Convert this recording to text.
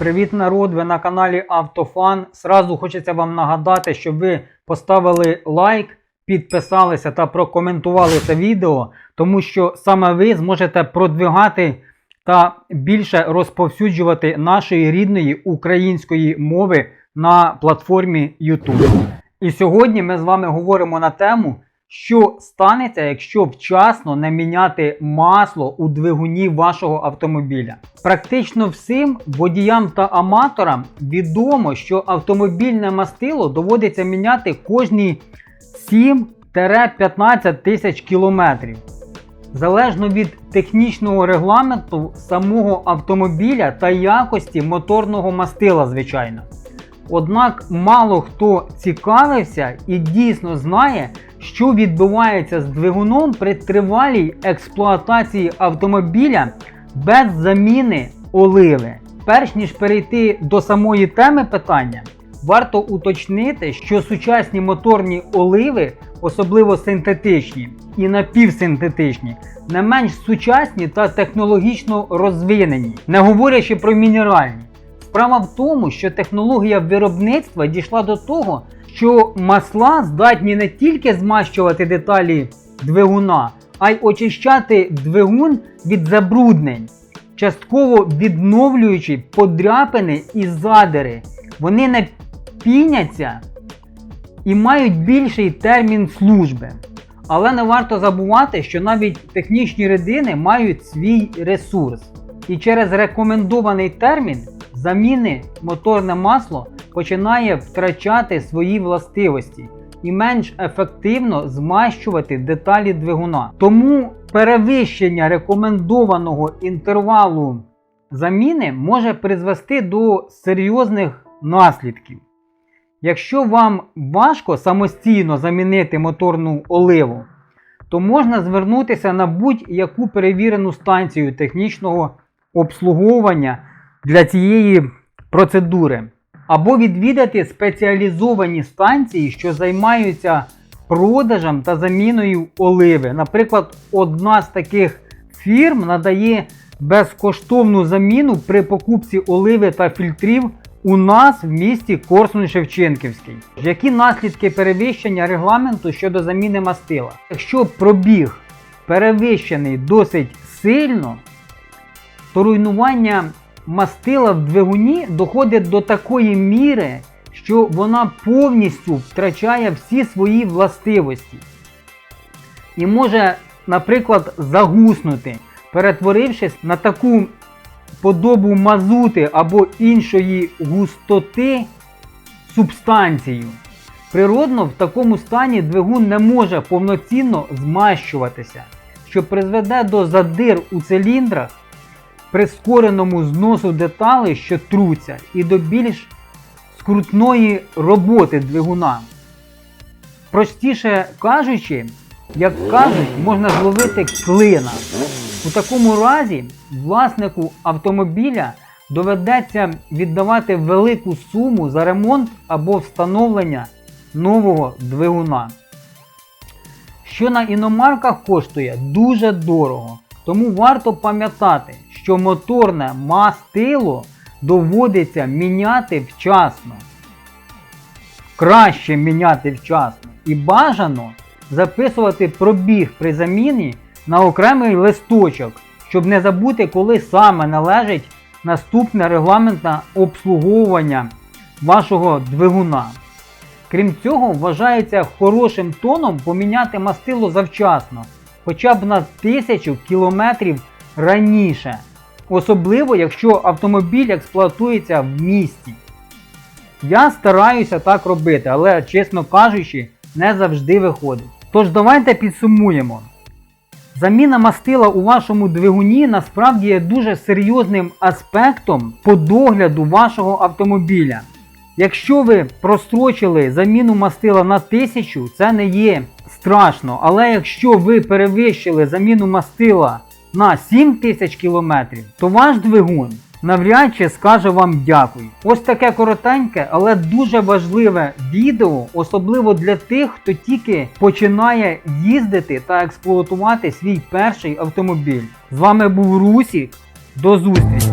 Привіт, народ! Ви на каналі Автофан. Сразу хочеться вам нагадати, щоб ви поставили лайк, підписалися та прокоментували це відео, тому що саме ви зможете продвигати та більше розповсюджувати нашої рідної української мови на платформі YouTube. І сьогодні ми з вами говоримо на тему, що станеться, якщо вчасно не міняти масло у двигуні вашого автомобіля. Практично всім водіям та аматорам відомо, що автомобільне мастило доводиться міняти кожні 7-15 тисяч кілометрів. Залежно від технічного регламенту самого автомобіля та якості моторного мастила, звичайно. Однак мало хто цікавився і дійсно знає, що відбувається з двигуном при тривалій експлуатації автомобіля без заміни оливи. Перш ніж перейти до самої теми питання, варто уточнити, що сучасні моторні оливи, особливо синтетичні і напівсинтетичні, не менш сучасні та технологічно розвинені, не говорячи про мінеральні. Справа в тому, що технологія виробництва дійшла до того, що масла здатні не тільки змащувати деталі двигуна, а й очищати двигун від забруднень, частково відновлюючи подряпини і задири. Вони не піняться і мають більший термін служби. Але не варто забувати, що навіть технічні рідини мають свій ресурс. І через рекомендований термін заміни моторне масло починає втрачати свої властивості і менш ефективно змащувати деталі двигуна. Тому перевищення рекомендованого інтервалу заміни може призвести до серйозних наслідків. Якщо вам важко самостійно замінити моторну оливу, то можна звернутися на будь-яку перевірену станцію технічного обслуговування для цієї процедури, або відвідати спеціалізовані станції, що займаються продажем та заміною оливи. Наприклад, одна з таких фірм надає безкоштовну заміну при покупці оливи та фільтрів у нас в місті Корсун Шевченківський. Які наслідки перевищення регламенту щодо заміни мастила? Якщо пробіг перевищений досить сильно, то руйнування мастила в двигуні доходить до такої міри, що вона повністю втрачає всі свої властивості. І може, наприклад, загуснути, перетворившись на таку подобу мазути або іншої густоти субстанцію. Природно, в такому стані двигун не може повноцінно змащуватися, що призведе до задир у циліндрах, прискореному зносу деталей, що труться, і до більш скрутної роботи двигуна. Простіше кажучи, як кажуть, можна зловити клина. У такому разі власнику автомобіля доведеться віддавати велику суму за ремонт або встановлення нового двигуна. Що на іномарках коштує дуже дорого. Тому варто пам'ятати, що моторне мастило доводиться міняти вчасно. Краще міняти вчасно і бажано записувати пробіг при заміні на окремий листочок, щоб не забути, коли саме належить наступне регламентне обслуговування вашого двигуна. Крім цього, вважається хорошим тоном поміняти мастило завчасно, хоча б на тисячу кілометрів раніше. Особливо, якщо автомобіль експлуатується в місті. Я стараюся так робити, але, чесно кажучи, не завжди виходить. Тож давайте підсумуємо. Заміна мастила у вашому двигуні насправді є дуже серйозним аспектом по догляду вашого автомобіля. Якщо ви прострочили заміну мастила на 1000, це не є страшно. Але якщо ви перевищили заміну мастила на 7 тисяч кілометрів, то ваш двигун навряд чи скаже вам дякую. Ось таке коротеньке, але дуже важливе відео, особливо для тих, хто тільки починає їздити та експлуатувати свій перший автомобіль. З вами був Русік. До зустрічі!